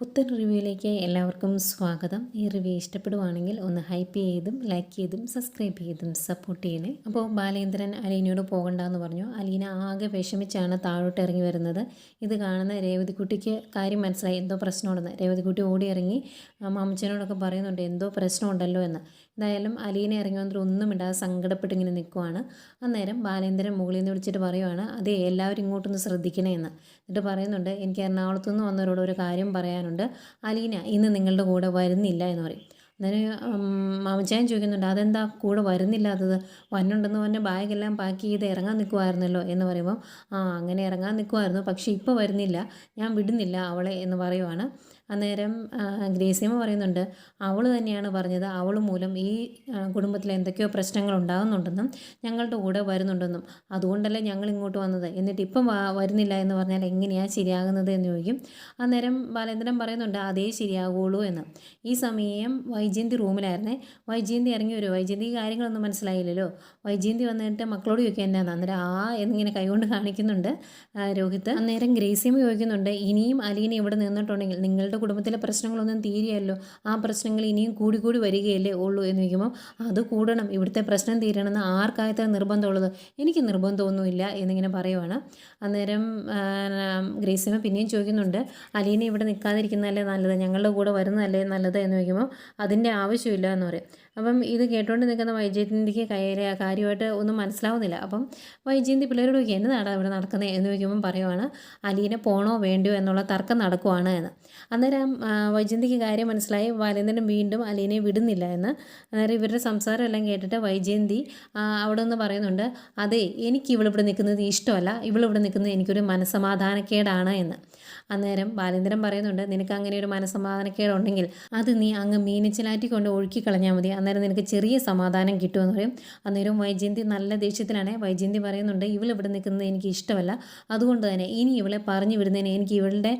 പുത്തൻ റിവ്യൂയിലേക്ക് എല്ലാവർക്കും സ്വാഗതം. ഈ റിവ്യൂ ഇഷ്ടപ്പെടുവാണെങ്കിൽ ഒന്ന് ഹൈപ്പ് ചെയ്തും ലൈക്ക് ചെയ്തും സബ്സ്ക്രൈബ് ചെയ്തും സപ്പോർട്ട് ചെയ്യണേ. അപ്പോൾ ബാലേന്ദ്രൻ അലീനയോട് പോകണ്ടെന്ന് പറഞ്ഞു. അലീന ആകെ വിഷമിച്ചാണ് താഴോട്ട് ഇറങ്ങി വരുന്നത്. ഇത് കാണുന്ന രേവതിക്കുട്ടിക്ക് കാര്യം മനസ്സിലായി. എന്തോ പ്രശ്നമുണ്ടെന്ന്. രേവതിക്കുട്ടി ഓടി ഇറങ്ങി മാമച്ചനോടൊക്കെ പറയുന്നുണ്ട് എന്തോ പ്രശ്നമുണ്ടല്ലോ എന്ന്. എന്തായാലും അലീനെ ഇറങ്ങി വന്നിട്ട് ഒന്നും ഇടാതെ സങ്കടപ്പെട്ട് ഇങ്ങനെ നിൽക്കുവാണ് അന്നേരം ബാലേന്ദ്രൻ മുകളിൽ നിന്ന് വിളിച്ചിട്ട് പറയുവാണ് അതെ എല്ലാവരും ഇങ്ങോട്ടൊന്ന് ശ്രദ്ധിക്കണേ എന്ന്. എന്നിട്ട് പറയുന്നുണ്ട് എനിക്ക് എറണാകുളത്തു നിന്ന് വന്നവരോട് ഒരു കാര്യം പറയാനുണ്ട്. അലീന ഇന്ന് നിങ്ങളുടെ കൂടെ വരുന്നില്ല എന്ന് പറയും. അന്നേരം മാമച്ചായൻ ചോദിക്കുന്നുണ്ട് അതെന്താ? കൂടെ വരുന്നില്ലാത്തത് വന്നുണ്ടെന്ന് പറഞ്ഞ ബാഗെല്ലാം പാക്ക് ചെയ്ത് ഇറങ്ങാൻ നിൽക്കുമായിരുന്നല്ലോ എന്ന് പറയുമ്പോൾ ആ അങ്ങനെ ഇറങ്ങാൻ നിൽക്കുമായിരുന്നു പക്ഷേ ഇപ്പോൾ വരുന്നില്ല. ഞാൻ വിടുന്നില്ല അവളെ എന്ന് പറയുവാണ്. അന്നേരം ഗ്രേസിയമ്മ പറയുന്നുണ്ട് അവൾ തന്നെയാണ് പറഞ്ഞത്. അവൾ മൂലം ഈ കുടുംബത്തിൽ എന്തൊക്കെയോ പ്രശ്നങ്ങൾ ഉണ്ടാകുന്നുണ്ടെന്നും ഞങ്ങളുടെ കൂടെ വരുന്നുണ്ടെന്നും. അതുകൊണ്ടല്ലേ ഞങ്ങൾ ഇങ്ങോട്ട് വന്നത്. എന്നിട്ട് ഇപ്പം വരുന്നില്ല എന്ന് പറഞ്ഞാൽ എങ്ങനെയാണ് ശരിയാകുന്നത് എന്ന് ചോദിക്കും. അന്നേരം ബാലേന്ദ്രൻ പറയുന്നുണ്ട് അതേ ശരിയാകുള്ളൂ എന്ന്. ഈ സമയം വൈജയന്തി റൂമിലായിരുന്നേ. വൈജയന്തി ഇറങ്ങി വരും വൈജയന്തി കാര്യങ്ങളൊന്നും മനസ്സിലായില്ലല്ലോ. വൈജയന്തി വന്നിട്ട് മക്കളോട് ചോദിക്കുക എന്നാന്ന് അന്നേരം ആ എന്നിങ്ങനെ കൈകൊണ്ട് കാണിക്കുന്നുണ്ട് രോഹിത് അന്നേരം ഗ്രേസിയമ്മ ചോദിക്കുന്നുണ്ട് ഇനിയും അലീന ഇവിടെ നിന്നിട്ടുണ്ടെങ്കിൽ നിങ്ങളുടെ കുടുംബത്തിലെ പ്രശ്നങ്ങളൊന്നും തീരെയല്ലോ ആ പ്രശ്നങ്ങൾ ഇനിയും കൂടി കൂടി വരികയല്ലേ ഉള്ളൂ എന്ന് ചോദിക്കുമ്പോൾ അത് കൂടണം. ഇവിടുത്തെ പ്രശ്നം തീരണമെന്ന് ആർക്കായത്ര നിർബന്ധമുള്ളത്? എനിക്ക് നിർബന്ധമൊന്നുമില്ല എന്നിങ്ങനെ പറയുവാണ്. അന്നേരം ഗ്രേസിമ പിന്നെയും ചോദിക്കുന്നുണ്ട് അലീനെ ഇവിടെ നിൽക്കാതിരിക്കുന്നതല്ലേ നല്ലത്? ഞങ്ങളുടെ കൂടെ വരുന്നതല്ലേ നല്ലത്? എന്ന് ചോദിക്കുമ്പോൾ അതിന്റെ ആവശ്യമില്ല എന്ന് പറയും. അപ്പം ഇത് കേട്ടുകൊണ്ട് നിൽക്കുന്ന വൈജയന്തിക്ക് കയറി കാര്യമായിട്ട് ഒന്നും മനസ്സിലാവുന്നില്ല. അപ്പം വൈജയന്തി പിള്ളേരോട് ചോദിക്കുക എന്നതാണ് ഇവിടെ നടക്കുന്നത് എന്ന് ചോദിക്കുമ്പം പറയുവാണ് അലീനെ പോണോ വേണ്ടോ എന്നുള്ള തർക്കം നടക്കുവാണ് എന്ന്. അന്നേരം വൈജയന്തിക്ക് കാര്യം മനസ്സിലായി. ബാലേന്ദ്രൻ വീണ്ടും അലീനെ വിടുന്നില്ല എന്ന്. അന്നേരം ഇവരുടെ സംസാരം എല്ലാം കേട്ടിട്ട് വൈജയന്തി അവിടെ നിന്ന് പറയുന്നുണ്ട് അതെ എനിക്ക് ഇവളിവിടെ നിൽക്കുന്നത് ഇഷ്ടമല്ല. ഇവളിവിടെ നിൽക്കുന്നത് എനിക്കൊരു മനസ്സമാധാനക്കേടാണ് എന്ന്. അന്നേരം ബാലേന്ദ്രൻ പറയുന്നുണ്ട് നിനക്ക് അങ്ങനെ ഒരു മനസ്സമാധാനക്കേടുണ്ടെങ്കിൽ അത് നീ അങ്ങ് മീനച്ചിലാറ്റി കൊണ്ട് ഒഴുക്കി കളഞ്ഞാൽ മതി. അന്നേരം നിനക്ക് ചെറിയ സമാധാനം കിട്ടുമെന്ന് പറയും. അന്നേരം വൈജയന്തി നല്ല ദേഷ്യത്തിലാണ്. വൈജയന്തി പറയുന്നുണ്ട് ഇവൾ ഇവിടെ നിൽക്കുന്നത് എനിക്ക് ഇഷ്ടമല്ല. അതുകൊണ്ട് തന്നെ ഇനി ഇവളെ പറഞ്ഞു വിടുന്നതിന് എനിക്ക് ഇവളുടെ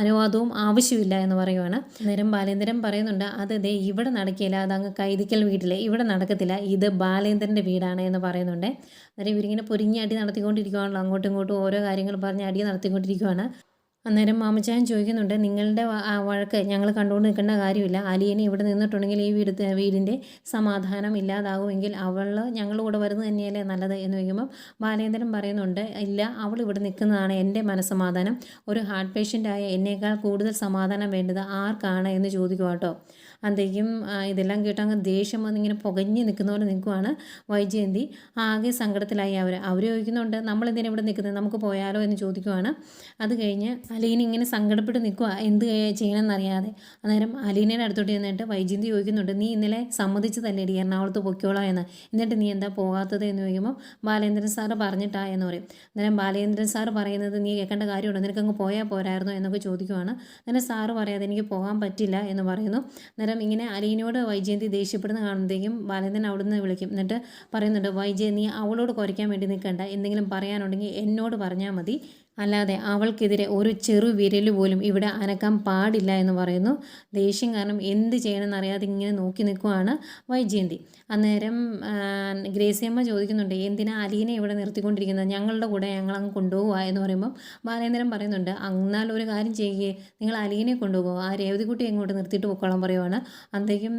അനുവാദവും ആവശ്യമില്ല എന്ന് പറയുവാണ്. അന്നേരം ബാലേന്ദ്രൻ പറയുന്നുണ്ട് അത് ദേ ഇവിടെ നടക്കില്ല അത് അങ്ങ് കൈതിക്കൽ വീട്ടിലെ. ഇവിടെ നടക്കത്തില്ല. ഇത് ബാലേന്ദ്രന്റെ വീടാണ് എന്ന് പറയുന്നുണ്ട്. അന്നേരം ഇവരിങ്ങനെ പൊരിഞ്ഞ് അടി നടത്തിക്കൊണ്ടിരിക്കുകയാണല്ലോ അങ്ങോട്ടും ഇങ്ങോട്ടും ഓരോ കാര്യങ്ങൾ പറഞ്ഞ് അടി നടത്തിക്കൊണ്ടിരിക്കുകയാണ് അന്നേരം മാമച്ചായൻ ചോദിക്കുന്നുണ്ട് നിങ്ങളുടെ വഴക്ക് ഞങ്ങൾ കണ്ടുകൊണ്ട് നിൽക്കേണ്ട കാര്യമില്ല. അലിയനെ ഇവിടെ നിന്നിട്ടുണ്ടെങ്കിൽ ഈ വീട് വീടിന്റെ സമാധാനം ഇല്ലാതാകുമെങ്കിൽ അവൾ ഞങ്ങളുടെ കൂടെ വരുന്നത് തന്നെയല്ലേ നല്ലത്? എന്ന് ചോദിക്കുമ്പം ബാലേന്ദ്രൻ പറയുന്നുണ്ട് ഇല്ല അവൾ ഇവിടെ നിൽക്കുന്നതാണ് എന്റെ മനസ്സമാധാനം. ഒരു ഹാർട്ട് പേഷ്യന്റായ എന്നേക്കാൾ കൂടുതൽ സമാധാനം വേണ്ടത് ആർക്കാണ്? എന്ന് ചോദിക്കുക കേട്ടോ അന്തേക്കും ഇതെല്ലാം കേട്ട് അങ്ങ് ദേഷ്യം വന്നിങ്ങനെ പുകഞ്ഞ് നിൽക്കുന്ന പോലെ നിൽക്കുവാണ് വൈജയന്തി. ആകെ സങ്കടത്തിലായി അവർ അവർ ചോദിക്കുന്നുണ്ട് നമ്മൾ എന്തിനാ ഇവിടെ നിൽക്കുന്നത്? നമുക്ക് പോയാലോ? എന്ന് ചോദിക്കുവാണ്. അത് കഴിഞ്ഞ് അലീന ഇങ്ങനെ സങ്കടപ്പെട്ട് നിൽക്കുക എന്ത് ചെയ്യണമെന്നറിയാതെ. അന്നേരം അലീനയുടെ അടുത്തോട്ട് ചെന്നിട്ട് വൈജയന്തി ചോദിക്കുന്നുണ്ട് നീ ഇന്നലെ സമ്മതിച്ചതല്ലേ ഡി എറണാകുളത്ത് പൊയ്ക്കോളാം എന്ന്? എന്നിട്ട് നീ എന്താ പോകാത്തത്? എന്ന് ചോദിക്കുമ്പോൾ ബാലേന്ദ്രൻ സാറ് പറഞ്ഞിട്ടാ എന്ന് പറയും. അന്നേരം ബാലേന്ദ്രൻ സാറ് പറയുന്നത് നീ കേൾക്കേണ്ട കാര്യമുണ്ടോ. നിനക്കങ്ങ് പോയാൽ പോരായിരുന്നോ എന്നൊക്കെ ചോദിക്കുവാണ്. അന്നേരം സാറ് പറയാതെ എനിക്ക് പോകാൻ പറ്റില്ല എന്ന് പറയുന്നു. അന്നേരം ഇങ്ങനെ അലീനയോട് വൈജയന്തി ദേഷ്യപ്പെടുന്ന കാണുമ്പോഴത്തേക്കും ബാലേന്ദ്രൻ അവിടുന്ന് വിളിക്കും. എന്നിട്ട് പറയുന്നുണ്ട് വൈജയന്തി നീ അവളോട് കുറയ്ക്കാൻ വേണ്ടി നിൽക്കണ്ട. എന്തെങ്കിലും പറയാനുണ്ടെങ്കിൽ എന്നോട് പറഞ്ഞാൽ മതി. അല്ലാതെ അവൾക്കെതിരെ ഒരു ചെറു വിരൽ പോലും ഇവിടെ അനക്കാൻ പാടില്ല എന്ന് പറയുന്നു. ദേഷ്യം കാരണം എന്ത് ചെയ്യണമെന്ന് അറിയാതെ ഇങ്ങനെ നോക്കി നിൽക്കുവാണ് വൈജയന്തി. അന്നേരം ഗ്രേസിയമ്മ ചോദിക്കുന്നുണ്ട് എന്തിനാ അലീനെ ഇവിടെ നിർത്തിക്കൊണ്ടിരിക്കുന്നത്? ഞങ്ങളുടെ കൂടെ ഞങ്ങളങ്ങ് കൊണ്ടുപോകുക എന്ന് പറയുമ്പം ബാലേന്ദ്രൻ പറയുന്നുണ്ട് എന്നാൽ ഒരു കാര്യം ചെയ്യുകയെ നിങ്ങൾ അലീനെ കൊണ്ടുപോകുക ആ രേവതിക്കുട്ടി ഇങ്ങോട്ട് നിർത്തിയിട്ട് പൊക്കോളാൻ പറയുവാണ്. അന്നേക്കും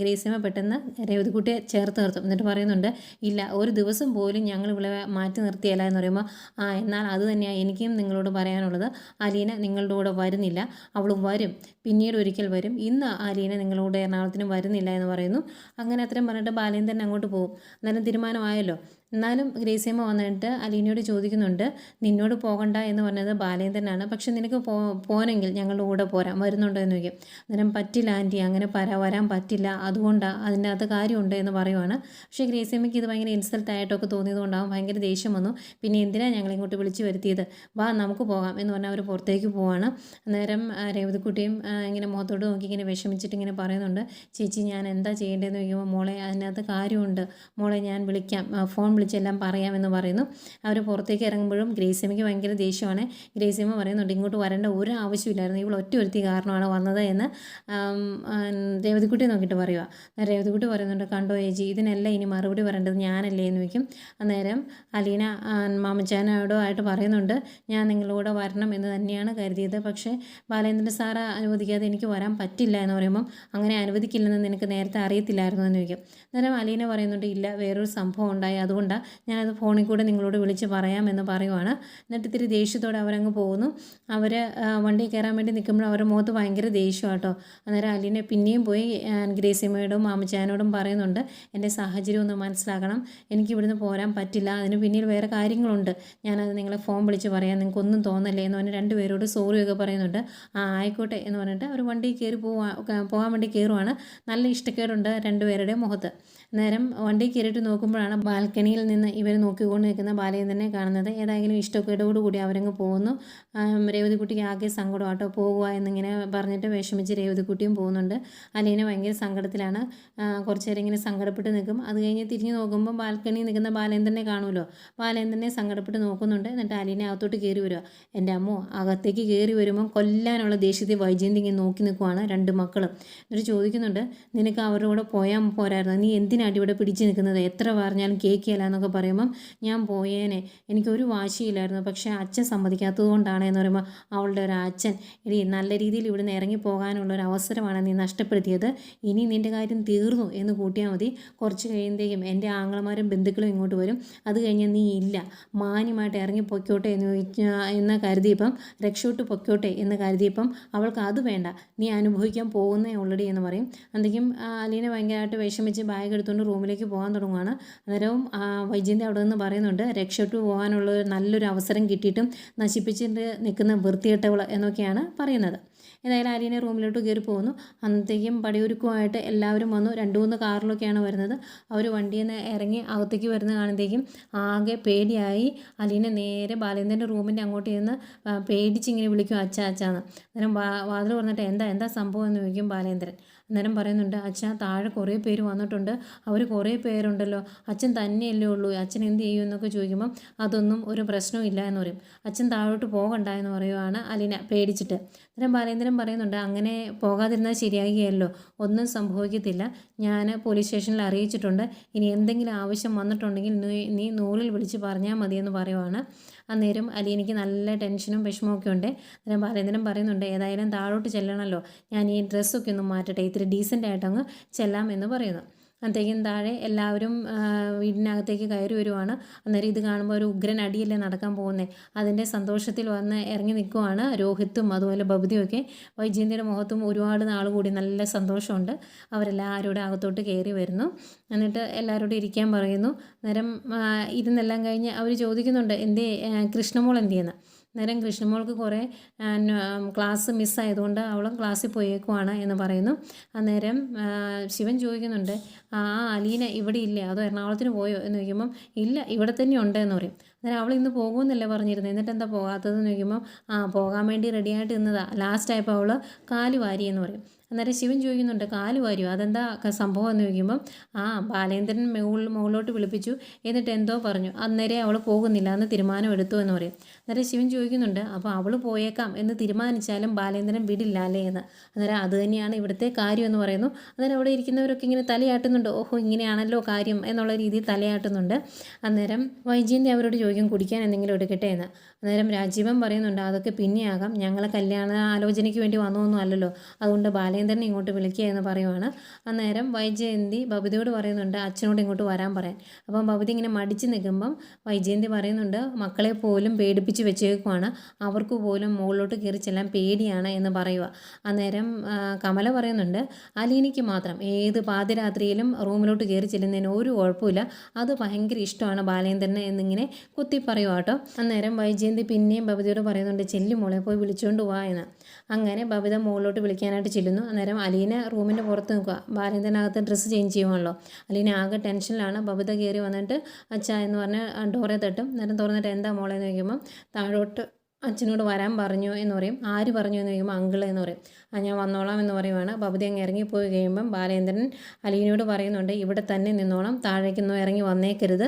ഗ്രേസിയമ്മ പെട്ടെന്ന് രേവതിക്കുട്ടിയെ ചേർത്ത് നിർത്തും. എന്നിട്ട് പറയുന്നുണ്ട് ഇല്ല ഒരു ദിവസം പോലും ഞങ്ങൾ ഇവിടെ മാറ്റി നിർത്തിയല്ല എന്ന് പറയുമ്പോൾ ആ എന്നാൽ അത് തന്നെയാണ് എനിക്കും നിങ്ങളോട് പറയാനുള്ളത്. അലീന നിങ്ങളുടെ കൂടെ വരുന്നില്ല. അവൾ വരും. പിന്നീട് ഒരിക്കൽ വരും. ഇന്ന് അലീന നിങ്ങളുടെ എറണാകുളത്തിന് വരുന്നില്ല എന്ന് പറയുന്നു. അങ്ങനെ അത്രയും പറഞ്ഞിട്ട് ബാലേന്ദ്രൻ അങ്ങോട്ട് പോകും. അന്നേരം തീരുമാനമായല്ലോ. എന്നാലും ഗ്രേസിയമ്മ വന്നിട്ട് അലീനയോട് ചോദിക്കുന്നുണ്ട് നിന്നോട് പോകണ്ട എന്ന് പറഞ്ഞത് ബാലേന്ദ്രനാണ്. പക്ഷെ നിനക്ക് പോ പോനെങ്കിൽ ഞങ്ങളുടെ കൂടെ പോരാം. വരുന്നുണ്ടോ എന്ന് ചോദിക്കും. അന്നേരം പറ്റില്ല ആന്റി. അങ്ങനെ പര വരാൻ പറ്റില്ല. അതുകൊണ്ടാണ് അതിന്റെ അകത്ത് കാര്യമുണ്ട് എന്ന് പറയുവാണ്. പക്ഷേ ഗ്രേസിയമ്മയ്ക്ക് ഇത് ഭയങ്കര ഇൻസൾട്ട് ആയിട്ടൊക്കെ തോന്നിയതുകൊണ്ടാവും ഭയങ്കര ദേഷ്യം വന്നു. പിന്നെ എന്തിനാണ് ഞങ്ങളെ ഇങ്ങോട്ട് വിളിച്ച് വരുത്തിയത്? വാ നമുക്ക് പോകാം എന്ന് പറഞ്ഞാൽ അവർ പുറത്തേക്ക് പോവാണ്. അന്നേരം രേവതിക്കുട്ടിയും ഇങ്ങനെ മുഖത്തോട് നോക്കി ഇങ്ങനെ വിഷമിച്ചിട്ട് ഇങ്ങനെ പറയുന്നുണ്ട് ചേച്ചി ഞാൻ എന്താ ചെയ്യേണ്ടതെന്ന് ചോദിക്കുമ്പോൾ മോളെ അതിനകത്ത് കാര്യമുണ്ട്. മോളെ ഞാൻ വിളിക്കാം. ഫോൺ വിളിച്ചെല്ലാം പറയാമെന്ന് പറയുന്നു. അവർ പുറത്തേക്ക് ഇറങ്ങുമ്പോഴും ഗ്രേസിയമ്മയ്ക്ക് ഭയങ്കര ദേഷ്യമാണ്. ഗ്രേസിയമ്മ പറയുന്നുണ്ട് ഇങ്ങോട്ട് വരേണ്ട ഒരു ആവശ്യമില്ലായിരുന്നു. ഇവൾ ഒറ്റ ഒരുത്തി കാരണമാണ് വന്നത് എന്ന്. രേവതിക്കുട്ടി നോക്കിയിട്ട് പറയുക രേവതിക്കുട്ടി പറയുന്നുണ്ട് കണ്ടോ ഏജി ഇതിനെല്ലാം ഇനി മറുപടി പറയേണ്ടത് ഞാനല്ലേ? എന്ന് വയ്ക്കും അന്നേരം അലീന മാമച്ചാനോടോ ആയിട്ട് പറയുന്നുണ്ട് ഞാൻ നിങ്ങളോട് വരണം എന്ന് തന്നെയാണ് കരുതിയത്. പക്ഷേ ബാലേന്ദ്രൻ സാറ് അനുവദിക്കാതെ എനിക്ക് വരാൻ പറ്റില്ല എന്ന് പറയുമ്പം അങ്ങനെ അനുവദിക്കില്ലെന്ന് നിനക്ക് നേരത്തെ അറിയത്തില്ലായിരുന്നു എന്ന് ചോദിക്കും. അന്നേരം അലീന പറയുന്നുണ്ട് ഇല്ല വേറൊരു സംഭവം ഉണ്ടായി. അതുകൊണ്ടാണ് ഞാനത് ഫോണിൽ കൂടെ നിങ്ങളോട് വിളിച്ച് പറയാമെന്ന് പറയുവാണ്. എന്നിട്ട് ഇത്തിരി ദേഷ്യത്തോടെ അവരങ്ങ് പോകുന്നു. അവർ വണ്ടി കയറാൻ വേണ്ടി നിൽക്കുമ്പോൾ അവരുടെ മുഖത്ത് ഭയങ്കര ദേഷ്യം കേട്ടോ അന്നേരം അലീനെ പിന്നെയും പോയി ഗ്രേസിമ്മയോടും മാമച്ചാനോടും പറയുന്നുണ്ട് എന്റെ സാഹചര്യം ഒന്ന് മനസ്സിലാക്കണം. എനിക്ക് ഇവിടുന്ന് പോരാൻ പറ്റില്ല. അതിന് പിന്നിൽ വേറെ കാര്യങ്ങളുണ്ട്. ഞാനത് നിങ്ങളെ ഫോൺ വിളിച്ച് പറയാം. നിങ്ങൾക്കൊന്നും തോന്നല്ലേ? എന്ന് പറഞ്ഞ് രണ്ടുപേരോട് സോറിയൊക്കെ പറയുന്നുണ്ട്. ആ ആയിക്കോട്ടെ എന്ന് പറഞ്ഞിട്ട് അവർ വണ്ടി കയറി പോവാ പോകാൻ വേണ്ടി കയറുവാണ്. നല്ല ഇഷ്ടക്കേടുണ്ട് രണ്ടുപേരുടെ മുഖത്ത്. നേരം വണ്ടി കയറിയിട്ട് നോക്കുമ്പോഴാണ് ബാൽക്കണിയിൽ നിന്ന് ഇവർ നോക്കിക്കൊണ്ട് നിൽക്കുന്ന ബാലയെ തന്നെ കാണുന്നത്. ഏതായാലും ഇഷ്ടക്കേടോടുകൂടി അവരങ്ങ് പോകുന്നു. രേവതിക്കുട്ടിക്ക് ആകെ സങ്കടം ആട്ടോ പോകുക എന്നിങ്ങനെ പറഞ്ഞിട്ട് വിഷമിച്ച് രേവതിക്കുട്ടിയും പോകുന്നുണ്ട്. അലീന ഭയങ്കര സങ്കടത്തിലാണ്. കുറച്ച് നേരം ഇങ്ങനെ സങ്കടപ്പെട്ട് നിൽക്കും. അത് കഴിഞ്ഞ് തിരിഞ്ഞ് നോക്കുമ്പോൾ ബാൽക്കണിയിൽ നിൽക്കുന്ന ബാലേന്ദ്രനെ കാണുമല്ലോ. ബാലേന്ദ്രനെ സങ്കടപ്പെട്ട് നോക്കുന്നുണ്ട്. എന്നിട്ട് അലീന അകത്തോട്ട് കയറി വരിക. എന്റെ അമ്മോ അകത്തേക്ക് കയറി വരുമ്പോൾ കൊല്ലാനുള്ള ദേഷ്യത്തെ വൈജയന്തി ഇങ്ങനെ നോക്കി നിൽക്കുവാണ് രണ്ട് മക്കളും. എന്നിട്ട് ചോദിക്കുന്നുണ്ട് നിനക്ക് അവരുടെ കൂടെ പോയാൽ പോരായിരുന്നു? നീ എന്തിനാണ് ഇവിടെ പിടിച്ചു നിൽക്കുന്നത്? എത്ര പറഞ്ഞാലും കേൾക്കില്ല എന്നൊക്കെ പറയുമ്പം ഞാൻ പോയേനെ. എനിക്കൊരു വാശിയില്ലായിരുന്നു. പക്ഷേ അച്ഛൻ സമ്മതിക്കാത്തത് കൊണ്ടാണ് എന്ന് പറയുമ്പോൾ അവളുടെ ഒരു അച്ഛൻ ഇനി നല്ല രീതിയിൽ ഇവിടുന്ന് ഇറങ്ങി പോകാനുള്ള ഒരു അവസരമാണ് നീ നഷ്ടപ്പെടുത്തിയത്. ഇനി നിന്റെ കാര്യം തീർന്നു എന്ന് കൂട്ടിയാൽ മതി. കുറച്ച് കഴിയുമ്പോഴേക്കും എന്റെ ആങ്ങളമാരും ബന്ധുക്കളും ഇങ്ങോട്ട് വരും. അത് കഴിഞ്ഞാൽ നീ ഇല്ല. മാന്യമായിട്ട് ഇറങ്ങി പൊയ്ക്കോട്ടെ എന്ന് എന്ന് കരുതിയപ്പം രക്ഷോട്ട് പൊയ്ക്കോട്ടെ എന്ന് കരുതിയപ്പം അവൾക്ക് അത് വേണ്ട. നീ അനുഭവിക്കാൻ പോകുന്നേ ഓൾറെഡി എന്ന് പറയും. എന്തെങ്കിലും അലീന ഭയങ്കരമായിട്ട് വിഷമിച്ച് ബാഗ് എടുത്തുകൊണ്ട് റൂമിലേക്ക് പോകാൻ തുടങ്ങുകയാണ് അന്നേരവും വൈജയന്തി അവിടെ നിന്ന് പറയുന്നുണ്ട് രക്ഷപ്പെട്ട് പോകാനുള്ള നല്ലൊരു അവസരം കിട്ടിയിട്ടും നശിപ്പിച്ചിട്ട് നിൽക്കുന്ന വൃത്തികെട്ടവൾ എന്നൊക്കെയാണ് പറയുന്നത്. ഏതായാലും ആര്യനെ റൂമിലോട്ട് കയറി പോകുന്നു അന്നത്തേക്കും പടിയൊരുക്കുമായിട്ട് എല്ലാവരും വന്നു. രണ്ട് മൂന്ന് കാറിലൊക്കെയാണ് വരുന്നത്. അവർ വണ്ടിയിൽ നിന്ന് ഇറങ്ങി അകത്തേക്ക് വരുന്ന കാണുമ്പോഴത്തേക്കും ആകെ പേടിയായി. അലീനെ നേരെ ബാലേന്ദ്രന്റെ റൂമിന്റെ അങ്ങോട്ട് ചെന്ന് പേടിച്ച് പേടിച്ചിങ്ങനെ വിളിക്കും അച്ഛ അച്ഛാന്ന്. അന്നേരം വാതിൽ പറഞ്ഞിട്ട് എന്താ എന്താ സംഭവം? എന്ന് ചോദിക്കും ബാലേന്ദ്രൻ. അന്നേരം പറയുന്നുണ്ട് അച്ഛൻ താഴെ കുറേ പേര് വന്നിട്ടുണ്ട്. അവർ കുറേ പേരുണ്ടല്ലോ. അച്ഛൻ തന്നെയല്ലേ ഉള്ളൂ. അച്ഛൻ എന്ത് ചെയ്യും എന്നൊക്കെ ചോദിക്കുമ്പം അതൊന്നും ഒരു പ്രശ്നവും ഇല്ല എന്ന് പറയും. അച്ഛൻ താഴോട്ട് പോകണ്ട എന്ന് പറയുവാണ് അലീന പേടിച്ചിട്ട്. അന്നേരം ബാലേന്ദ്രൻ പറയുന്നുണ്ട് അങ്ങനെ പോകാതിരുന്നാൽ ശരിയാകുകയല്ലോ. ഒന്നും സംഭവിക്കത്തില്ല. ഞാൻ പോലീസ് സ്റ്റേഷനിൽ അറിയിച്ചിട്ടുണ്ട്. ഇനി എന്തെങ്കിലും ആവശ്യം വന്നിട്ടുണ്ടെങ്കിൽ നീ- നൂറിൽ വിളിച്ച് പറഞ്ഞാൽ മതിയെന്ന് പറയുവാണ്. അന്നേരം അലീനയ്ക്ക് നല്ല ടെൻഷനും വിഷമമൊക്കെ ഉണ്ട്. അന്നേരം ബാലേന്ദ്രൻ പറയുന്നുണ്ട് ഏതായാലും താഴോട്ട് ചെല്ലണമല്ലോ ഞാൻ ഈ ഡ്രസ്സൊക്കെ ഒന്ന് മാറ്റട്ടെ. ഇത്തിരി ഡീസന്റ് ആയിട്ടങ്ങ് ചെല്ലാം എന്ന് പറയുന്നു. അന്നത്തേക്കും താഴെ എല്ലാവരും വീടിനകത്തേക്ക് കയറി വരുവാണ്. അന്നേരം ഇത് കാണുമ്പോൾ ഒരു ഉഗ്രൻ അടിയല്ലേ നടക്കാൻ പോകുന്നത് അതിന്റെ സന്തോഷത്തിൽ വന്ന് ഇറങ്ങി നിൽക്കുവാണ് രോഹിത്തും അതുപോലെ ബബുദിയും ഒക്കെ വൈജയന്തിയുടെ മുഖത്തും ഒരുപാട് നാൾ കൂടി നല്ല സന്തോഷമുണ്ട്. അവരെല്ലാവരും കൂടെ അകത്തോട്ട് കയറി വരുന്നു. എന്നിട്ട് എല്ലാവരോടും ഇരിക്കാൻ പറയുന്നു. ആ, ഇരുന്നെല്ലാം കഴിഞ്ഞ് അവർ ചോദിക്കുന്നുണ്ട് എന്തേ കൃഷ്ണമോൾ എന്തിയെന്ന്? അന്നേരം കൃഷ്ണമോൾക്ക് കുറേ ക്ലാസ് മിസ്സായതുകൊണ്ട് അവളും ക്ലാസ്സിൽ പോയേക്കുവാണ് എന്ന് പറയുന്നു. അന്നേരം ശിവൻ ചോദിക്കുന്നുണ്ട് ആ അലീന ഇവിടെ ഇല്ലേ? അതോ എറണാകുളത്തിന് പോയോ? എന്ന് ചോദിക്കുമ്പം ഇല്ല ഇവിടെ തന്നെ ഉണ്ട് എന്ന് പറയും. അന്നേരം അവൾ ഇന്ന് പോകുമെന്നല്ലേ പറഞ്ഞിരുന്നത് എന്നിട്ട് എന്താ പോകാത്തതെന്ന് ചോദിക്കുമ്പോൾ ആ പോകാൻ വേണ്ടി റെഡിയായിട്ട് ലാസ്റ്റ് ആയപ്പോൾ അവൾ കാൽ വാരി എന്ന് പറയും. അന്നേരം ശിവൻ ചോദിക്കുന്നുണ്ട് കാൽ വാരിയോ? അതെന്താ സംഭവം എന്ന് ചോദിക്കുമ്പം ആ ബാലേന്ദ്രൻ മുകളിൽ മുകളിലോട്ട് വിളിപ്പിച്ചു. എന്നിട്ട് എന്തോ പറഞ്ഞു. അന്നേരം അവൾ പോകുന്നില്ല എന്ന് തീരുമാനം എടുത്തു എന്ന് പറയും. അന്നേരം ശിവൻ ചോദിക്കുന്നുണ്ട് അപ്പോൾ അവൾ പോയേക്കാം എന്ന് തീരുമാനിച്ചാലും ബാലേന്ദ്രൻ വിടില്ല അല്ലേ എന്ന്? അന്നേരം അത് തന്നെയാണ് ഇവിടുത്തെ കാര്യം എന്ന് പറയുന്നു. അന്നേരം അവിടെ ഇരിക്കുന്നവരൊക്കെ ഇങ്ങനെ തലയാട്ടുന്നുണ്ട്. ഓഹോ ഇങ്ങനെയാണല്ലോ കാര്യം എന്നുള്ള രീതിയിൽ തലയാട്ടുന്നുണ്ട്. അന്നേരം വൈജയന്തി അവരോട് ചോദിക്കും കുടിക്കാൻ എന്തെങ്കിലും എടുക്കട്ടെ എന്ന്? അന്നേരം രാജീവൻ പറയുന്നുണ്ട് അതൊക്കെ പിന്നെയാകാം. ഞങ്ങളെ കല്യാണ ആലോചനയ്ക്ക് വേണ്ടി വന്നതൊന്നും അല്ലല്ലോ. അതുകൊണ്ട് ബാലേന്ദ്രനെ ഇങ്ങോട്ട് വിളിക്കുക എന്ന് പറയുവാണ്. അന്നേരം വൈജയന്തി ബബിതയോട് പറയുന്നുണ്ട് അച്ഛനോട് ഇങ്ങോട്ട് വരാൻ പറയാൻ. അപ്പം ബബിത ഇങ്ങനെ മടിച്ച് നിൽക്കുമ്പം വൈജയന്തി പറയുന്നുണ്ട് മക്കളെ പോലും പേടിപ്പിച്ച് വെച്ചേക്കുവാണ്. അവർക്ക് പോലും മുകളിലോട്ട് കയറി ചെല്ലാൻ പേടിയാണ് എന്ന് പറയുക അന്നേരം കമല പറയുന്നുണ്ട് അലീനയ്ക്ക് മാത്രം ഏത് പാതിരാത്രിയിലും റൂമിലോട്ട് കയറി ചെല്ലുന്നതിന് ഒരു കുഴപ്പമില്ല. അത് ഭയങ്കര ഇഷ്ടമാണ് ബാലേന്ദ്രനെ എന്നിങ്ങനെ കുത്തി പറയുക കേട്ടോ. അന്നേരം വൈജയന്തി പിന്നെയും ഭവതിയോട് പറയുന്നുണ്ട് ചെല്ലി മോളെ പോയി വിളിച്ചുകൊണ്ട് പോവാ എന്ന്. അങ്ങനെ ഭവിത മുകളിലോട്ട് വിളിക്കാനായിട്ട് ചെല്ലുന്നു. അന്നേരം അലീന റൂമിന്റെ പുറത്ത് നിൽക്കുക. ബാലേന്ദ്രനകത്ത് ഡ്രസ്സ് ചേഞ്ച് ചെയ്യുവാണല്ലോ. അലീന ആകെ ടെൻഷനിലാണ്. ഭവിത കയറി വന്നിട്ട് അച്ഛ എന്ന് പറഞ്ഞ് ഡോറെ തട്ടും. അന്നേരം തുറന്നിട്ട് എന്താ മോളെ? എന്ന് ചോദിക്കുമ്പം താഴോട്ട് അച്ഛനോട് വരാൻ പറഞ്ഞു എന്ന് പറയും. ആര് പറഞ്ഞു എന്ന് ചോദിക്കുമ്പോൾ അങ്കിൾ എന്ന് പറയും. ആ ഞാൻ വന്നോളാം എന്ന് പറയുവാണ്. ഭവതി അങ്ങ് ഇറങ്ങിപ്പോയി കഴിയുമ്പം ബാലേന്ദ്രൻ അലീനോട് പറയുന്നുണ്ട് ഇവിടെ തന്നെ നിന്നോളാം. താഴേക്കൊന്നും ഇറങ്ങി വന്നേക്കരുത്.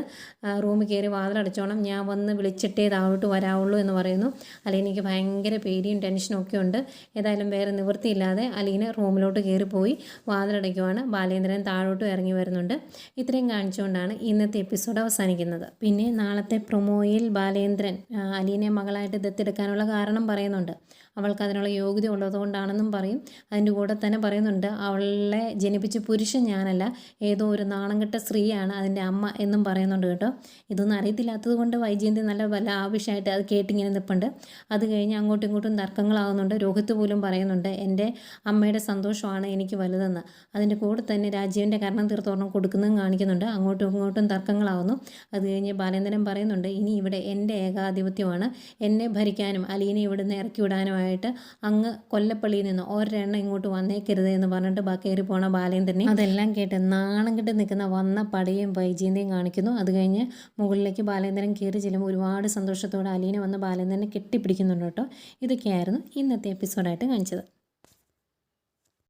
റൂമിൽ കയറി വാതിലടച്ചോണം. ഞാൻ വന്ന് വിളിച്ചിട്ടേ താഴോട്ട് വരാവുള്ളൂ എന്ന് പറയുന്നു. അലീനയ്ക്ക് ഭയങ്കര പേടിയും ടെൻഷനും ഒക്കെ ഉണ്ട്. ഏതായാലും വേറെ നിവൃത്തിയില്ലാതെ അലീന റൂമിലോട്ട് കയറിപ്പോയി വാതിലടയ്ക്കുവാണ്. ബാലേന്ദ്രൻ താഴോട്ട് ഇറങ്ങി വരുന്നുണ്ട്. ഇത്രയും കാണിച്ചുകൊണ്ടാണ് ഇന്നത്തെ എപ്പിസോഡ് അവസാനിക്കുന്നത്. പിന്നെ നാളത്തെ പ്രൊമോയിൽ ബാലേന്ദ്രൻ അലീനെ മകളായിട്ട് ദത്തെടുക്കാനുള്ള കാരണം പറയുന്നുണ്ട്. അവൾക്ക് അതിനുള്ള യോഗ്യത ഉള്ളതുകൊണ്ടാണെന്നും പറയും. അതിന്റെ കൂടെ തന്നെ പറയുന്നുണ്ട് അവളെ ജനിപ്പിച്ച പുരുഷൻ ഞാനല്ല. ഏതോ ഒരു നാണംകെട്ട സ്ത്രീയാണ് അതിന്റെ അമ്മ എന്നും പറയുന്നുണ്ട് കേട്ടോ. ഇതൊന്നും അറിയത്തില്ലാത്തത് കൊണ്ട് വൈജയന്തി നല്ല വല്ല ആവശ്യമായിട്ട് അത് കേട്ടിങ്ങനെ നിൽപ്പുണ്ട് അത് കഴിഞ്ഞ് അങ്ങോട്ടും ഇങ്ങോട്ടും തർക്കങ്ങളാകുന്നുണ്ട് രോഹിത്ത് പോലും പറയുന്നുണ്ട് എന്റെ അമ്മയുടെ സന്തോഷമാണ് എനിക്ക് വലുതെന്ന്. അതിന്റെ കൂടെ തന്നെ രാജീവിന്റെ കാരണം തീർത്തോണം കൊടുക്കുന്നതും കാണിക്കുന്നുണ്ട്. അങ്ങോട്ടും ഇങ്ങോട്ടും തർക്കങ്ങളാവുന്നു. അത് കഴിഞ്ഞ് ബാലേന്ദ്രൻ പറയുന്നുണ്ട് ഇനി ഇവിടെ എന്റെ ഏകാധിപത്യമാണ്. എന്നെ ഭരിക്കാനും അലീനെ ഇവിടുന്ന് ഇറക്കി വിടാനുമായിട്ട് അങ്ങ് കൊല്ലപ്പള്ളിയിൽ നിന്ന് ഒരെണ്ണം ഇങ്ങോട്ട് വന്നേക്കരുത് എന്ന് പറഞ്ഞിട്ട് ബാക്കി കയറി പോണ തന്നെ. അതെല്ലാം കേട്ട് നാണം കിട്ടി നിൽക്കുന്ന വന്ന പടയും വൈജയന്തിയും കാണിക്കുന്നു. അത് കഴിഞ്ഞ് മുകളിലേക്ക് ബാലേന്ദ്രൻ കയറി ചെല്ലുമ്പോൾ ഒരുപാട് സന്തോഷത്തോടെ അലീന വന്ന് ബാലേന്ദ്രനെ കെട്ടിപ്പിടിക്കുന്നുണ്ട് കേട്ടോ. ഇതൊക്കെയായിരുന്നു ഇന്നത്തെ എപ്പിസോഡായിട്ട് കാണിച്ചത്.